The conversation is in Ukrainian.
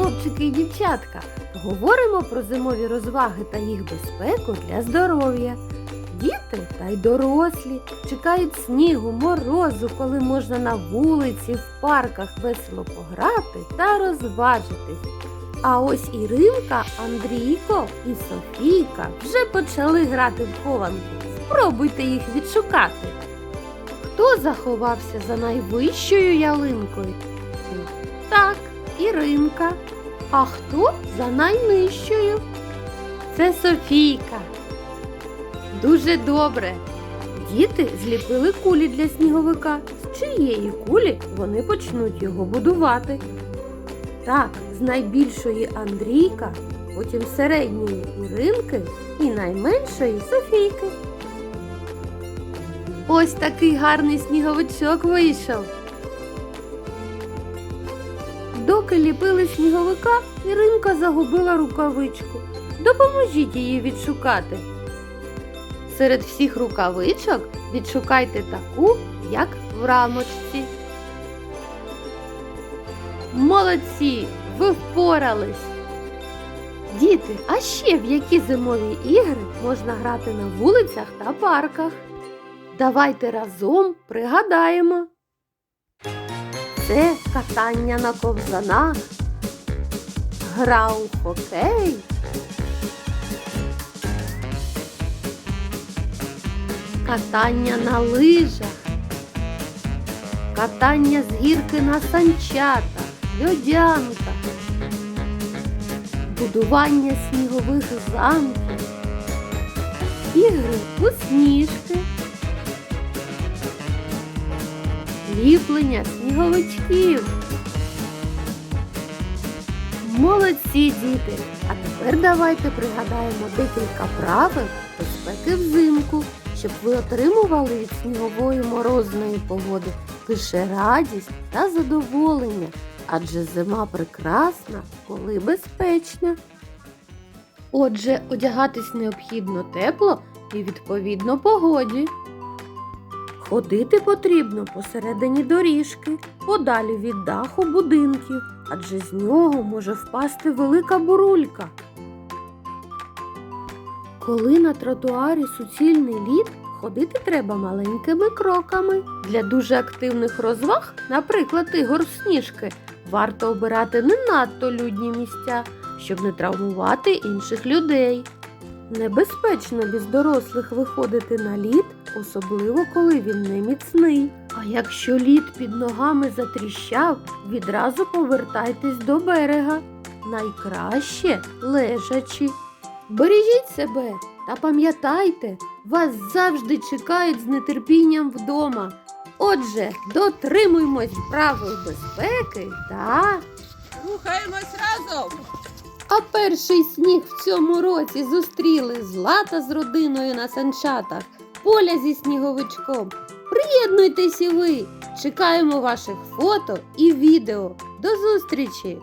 хлопчики і дівчатка, говоримо про зимові розваги та їх безпеку для здоров'я. Діти та й дорослі чекають снігу, морозу, коли можна на вулиці, в парках весело пограти та розважитись. А ось Іринка, Андрійко і Софійка вже почали грати в хованки. Спробуйте їх відшукати. Хто заховався за найвищою ялинкою? Так, Іринка. А хто за найнижчою? Це Софійка. Дуже добре. Діти зліпили кулі для сніговика. З чиєї кулі вони почнуть його будувати. Так, з найбільшої Андрійка, потім середньої Іринки і найменшої Софійки. Ось такий гарний сніговичок вийшов. Доки ліпили сніговика, Іринка загубила рукавичку. Допоможіть її відшукати. Серед всіх рукавичок відшукайте таку, як в рамочці. Молодці! Ви впорались! Діти, а ще в які зимові ігри можна грати на вулицях та парках? Давайте разом пригадаємо. Це катання на ковзанах, гра у хокей, катання на лижах, катання з гірки на санчатах, льодянка, будування снігових замків, ігри у сніжки. Ліплення сніговичків. Молодці діти! А тепер давайте пригадаємо декілька правил безпеки взимку, щоб ви отримували від снігової морозної погоди лише радість та задоволення, адже зима прекрасна, коли безпечна. Отже, одягатись необхідно тепло і відповідно погоді. Ходити потрібно посередині доріжки, подалі від даху будинків, адже з нього може впасти велика бурулька. Коли на тротуарі суцільний лід, ходити треба маленькими кроками. Для дуже активних розваг, наприклад, ігор сніжки, варто обирати не надто людні місця, щоб не травмувати інших людей. Небезпечно без дорослих виходити на лід, особливо коли він не міцний. А якщо лід під ногами затріщав, відразу повертайтесь до берега. Найкраще лежачи. Бережіть себе та пам'ятайте, вас завжди чекають з нетерпінням вдома. Отже, дотримуймось правил безпеки та. Рухаємось разом. А перший сніг в цьому році зустріли Злата з родиною на санчатах, Поля зі сніговичком. Приєднуйтесь і ви! Чекаємо ваших фото і відео. До зустрічі!